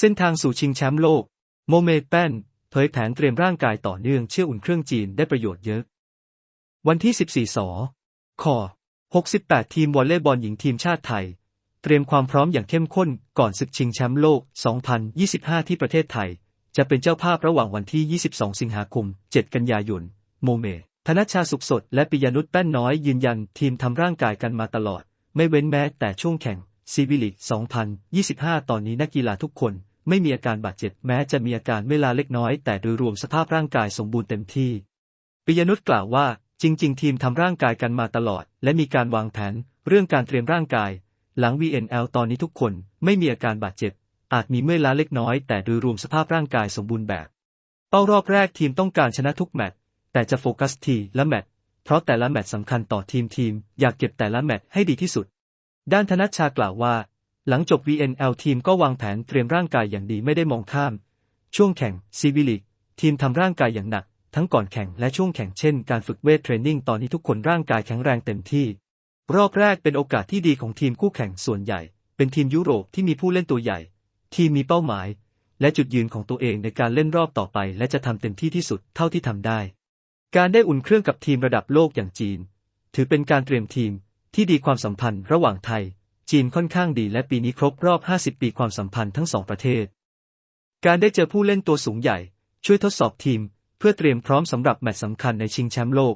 เส้นทางสู่ชิงแชมป์โลก โมเมแป้นเผยแผนเตรียมร่างกายต่อเนื่องเชื่ออุ่นเครื่องจีนได้ประโยชน์เยอะ วันที่ 14 สค68 ทีมวอลเลย์บอลหญิงทีมชาติไทย เตรียมความพร้อมอย่างเข้มข้นก่อนศึกชิงแชมป์โลก 2025 ที่ประเทศไทย จะเป็นเจ้าภาพระหว่างวันที่ 22 สิงหาคม 7 กันยายน โมเม ธนชชาสุขสด และปิยนุชแป้นน้อยยืนยันทีมทำร่างกายกันมาตลอด ไม่เว้นแม้แต่ช่วงแข่งซีวิลิก2025 ตอนนี้นักกีฬาทุกคน ไม่มีอาการบาดเจ็บแม้จะมีอาการเวลาเล็กน้อย แต่โดยรวมสภาพร่างกายสมบูรณ์เต็มที่ ปิยนุชกล่าวว่า จริง ๆ ทีมทำร่างกายกันมาตลอด และมีการวางแผน เรื่องการเตรียมร่างกาย หลัง VNL ตอนนี้ทุกคนไม่มีอาการบาดเจ็บ อาจมีเมื่อยล้าเล็กน้อย แต่โดยรวมสภาพร่างกายสมบูรณ์แบบ เป้ารอบแรกทีมต้องการชนะทุกแมตช์แต่จะโฟกัสทีละแมตช์เพราะแต่ละแมตช์สำคัญต่อทีมทีม อยากเก็บแต่ละแมตช์ให้ดีที่สุด ด้านธนัชชากล่าวว่า หลังจบ VNL ทีมก็วางแผนเตรียมร่างกายอย่างดีไม่ได้มองข้าม ช่วงแข่งซีวิลิกทีมทำร่างกายอย่างหนัก ทั้งก่อนแข่งและช่วงแข่งเช่นการฝึกเวทเทรนนิ่งตอนนี้ทุกคนร่างกายแข็งแรงเต็มที่ รอบแรกเป็นโอกาสที่ดีของทีมคู่แข่งส่วนใหญ่ เป็นทีมยุโรปที่มีผู้เล่นตัวใหญ่ ทีมมีเป้าหมาย และจุดยืนของตัวเองในการเล่นรอบต่อไป และจะทำเต็มที่ที่สุดเท่าที่ทำได้ การได้อุ่นเครื่องกับทีมระดับโลกอย่างจีน ถือเป็นการเตรียมทีมที่ดีความสัมพันธ์ระหว่างไทย จีนค่อนข้างดีและปีนี้ครบรอบ 50 ปีความสัมพันธ์ทั้งสองประเทศ การได้เจอผู้เล่นตัวสูงใหญ่ ช่วยทดสอบทีม เพื่อเตรียมพร้อมสำหรับแมตช์สำคัญในชิงแชมป์โลก